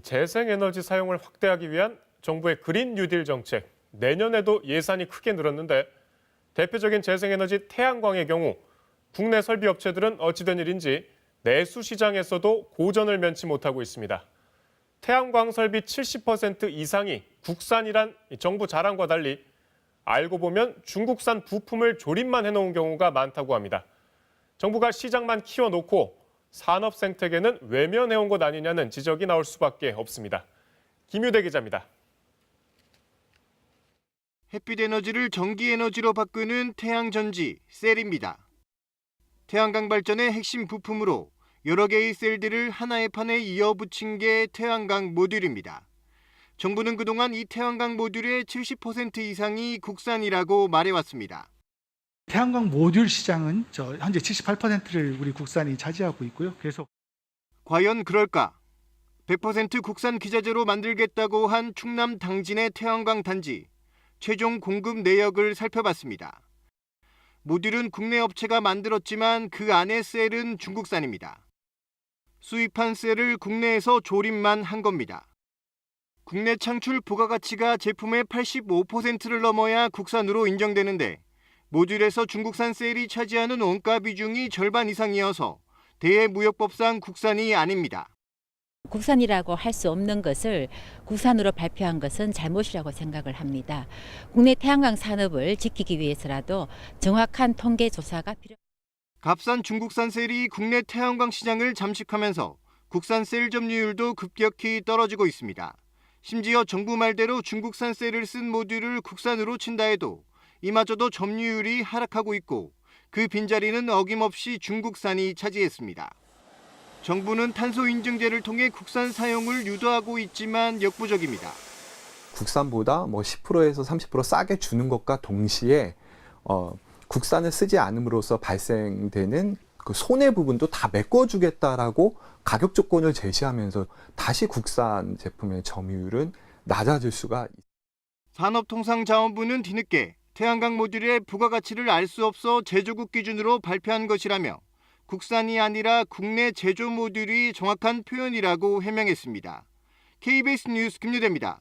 재생에너지 사용을 확대하기 위한 정부의 그린 뉴딜 정책 내년에도 예산이 크게 늘었는데 대표적인 재생에너지 태양광의 경우 국내 설비 업체들은 어찌된 일인지 내수 시장에서도 고전을 면치 못하고 있습니다. 태양광 설비 70% 이상이 국산이란 이 정부 자랑과 달리 알고 보면 중국산 부품을 조립만 해놓은 경우가 많다고 합니다. 정부가 시장만 키워놓고 산업 생태계는 외면해온 것 아니냐는 지적이 나올 수밖에 없습니다. 김유대 기자입니다. 햇빛 에너지를 전기 에너지로 바꾸는 태양전지 셀입니다. 태양광 발전의 핵심 부품으로 여러 개의 셀들을 하나의 판에 이어 붙인 게 태양광 모듈입니다. 정부는 그동안 이 태양광 모듈의 70% 이상이 국산이라고 말해왔습니다. 태양광 모듈 시장은 저 현재 78%를 우리 국산이 차지하고 있고요. 계속 과연 그럴까? 100% 국산 기자재로 만들겠다고 한 충남 당진의 태양광 단지 최종 공급 내역을 살펴봤습니다. 모듈은 국내 업체가 만들었지만 그 안의 셀은 중국산입니다. 수입한 셀을 국내에서 조립만 한 겁니다. 국내 창출 부가가치가 제품의 85%를 넘어야 국산으로 인정되는데 모듈에서 중국산 셀이 차지하는 원가 비중이 절반 이상이어서 대무역법상 국산이 아닙니다. 국산이라고 할 수 없는 것을 국산으로 발표한 것은 잘못이라고 생각을 합니다. 국내 태양광 산업을 지키기 위해서라도 정확한 통계 조사가 필요. 값싼 중국산 셀이 국내 태양광 시장을 잠식하면서 국산 셀 점유율도 급격히 떨어지고 있습니다. 심지어 정부 말대로 중국산 셀을 쓴 모듈을 국산으로 친다 해도 이마저도 점유율이 하락하고 있고 그 빈자리는 어김없이 중국산이 차지했습니다. 정부는 탄소 인증제를 통해 국산 사용을 유도하고 있지만 역부족입니다. 국산보다 뭐 10%에서 30% 싸게 주는 것과 동시에 어, 국산을 쓰지 않음으로써 발생되는 그 손해 부분도 다 메꿔주겠다라고 가격 조건을 제시하면서 다시 국산 제품의 점유율은 낮아질 수가 산업통상자원부는 뒤늦게 태양광 모듈의 부가가치를 알 수 없어 제조국 기준으로 발표한 것이라며 국산이 아니라 국내 제조 모듈이 정확한 표현이라고 해명했습니다. KBS 뉴스 김유대입니다.